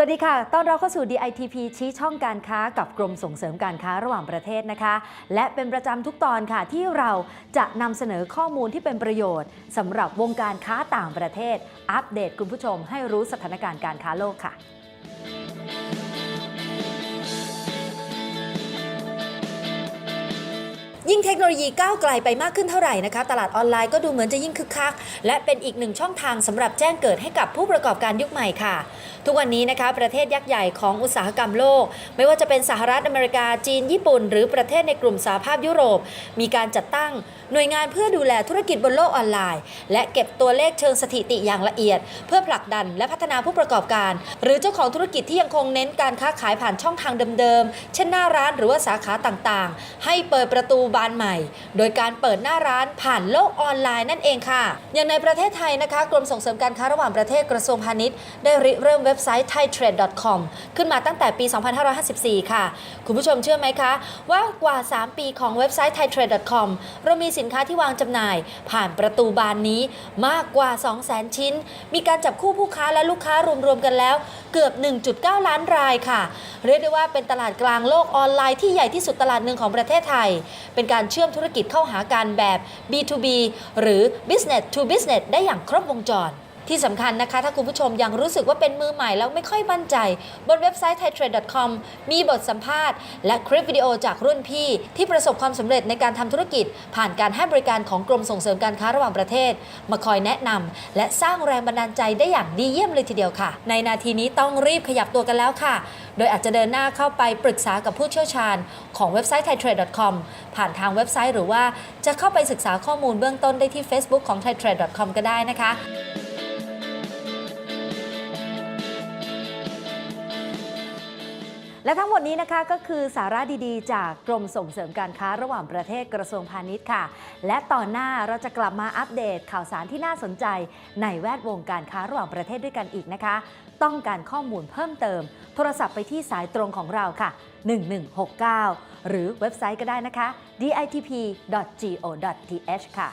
สวัสดีค่ะ ต้อนรับเข้าสู่ DITP ชี้ช่องการค้ากับกรมส่งเสริมการค้าระหว่างประเทศนะคะ และเป็นประจำทุกตอนค่ะที่เราจะนำเสนอข้อมูลที่เป็นประโยชน์สำหรับวงการค้าต่างประเทศ อัปเดตคุณผู้ชมให้รู้สถานการณ์การค้าโลกค่ะ ยิ่งเทคโนโลยีก้าวไกลไปมากขึ้นเท่าไหร่นะคะ ตลาดออนไลน์ก็ดูเหมือนจะยิ่งคึกคัก และเป็นอีกหนึ่งช่องทางสำหรับแจ้งเกิดให้กับผู้ประกอบการยุคใหม่ค่ะ ทุกวันนี้นะคะ ประเทศยักษ์ใหญ่ของอุตสาหกรรมโลก ไม่ว่าจะเป็นสหรัฐอเมริกาจีน ญี่ปุ่น หรือประเทศในกลุ่มสหภาพยุโรป มีการจัดตั้งหน่วยงานเพื่อดูแลธุรกิจบนโลกออนไลน์ และเก็บตัวเลขเชิงสถิติอย่างละเอียด เพื่อผลักดันและพัฒนาผู้ประกอบการ หรือเจ้าของธุรกิจที่ยังคงเน้นการค้าขายผ่านช่องทางเดิมๆเช่นหน้าร้านหรือว่าสาขาต่างๆ ให้เปิดประตูบานใหม่ โดยการเปิดหน้าร้านผ่านโลกออนไลน์นั่นเองค่ะ อย่างในประเทศไทยนะคะกรมส่งเสริมการค้าระหว่างประเทศกระทรวงพาณิชย์ได้ริเริ่มเว็บไซต์ thaitrade.com ขึ้นมาตั้งแต่ปี 2554 ค่ะ คุณผู้ชมเชื่อไหมคะ ว่ากว่า 3 ปีของเว็บไซต์ thaitrade.com เรามีสินค้าที่วางจำหน่าย ผ่านประตูบานนี้มากกว่า 200,000 ชิ้น มีการจับคู่ผู้ค้าและลูกค้ารวมๆกันแล้ว เกือบ 1.9 ล้านรายค่ะ เรียกได้ว่าเป็นตลาดกลางโลกออนไลน์ที่ใหญ่ที่สุดตลาดหนึ่งของประเทศไทย เป็นการเชื่อมธุรกิจเข้าหากันแบบ B2B หรือ Business to Business ได้อย่างครบวงจร ที่สำคัญนะคะ ถ้าคุณผู้ชมยังรู้สึกว่าเป็นมือใหม่แล้วไม่ค่อยมั่นใจ บนเว็บไซต์ thaitrade.com มีบทสัมภาษณ์ และคลิปวิดีโอจากรุ่นพี่ ที่ประสบความสำเร็จในการทำธุรกิจ ผ่านการให้บริการของกรมส่งเสริมการค้าระหว่างประเทศ มาคอยแนะนำและสร้างแรงบันดาลใจได้อย่างดีเยี่ยมเลยทีเดียวค่ะ ในนาทีนี้ต้องรีบขยับตัวกันแล้วค่ะ โดยอาจจะเดินหน้าเข้าไปปรึกษากับผู้เชี่ยวชาญ ของเว็บไซต์ thaitrade.com ผ่านทางเว็บไซต์หรือว่าจะเข้าไปศึกษาข้อมูลเบื้องต้นได้ที่ Facebook ของ thaitrade.com ก็ได้นะคะ และทั้งหมดนี้นะคะก็คือสาระดีๆ จากกรมส่งเสริมการค้าระหว่างประเทศกระทรวงพาณิชย์ค่ะ และตอนหน้าเราจะกลับมาอัปเดตข่าวสารที่น่าสนใจ ในแวดวงการค้าระหว่างประเทศด้วยกันอีกนะคะ ต้องการข้อมูลเพิ่มเติม โทรศัพท์ไปที่สายตรงของเราค่ะ 1169 หรือเว็บไซต์ก็ได้นะคะ ditp.go.th ค่ะ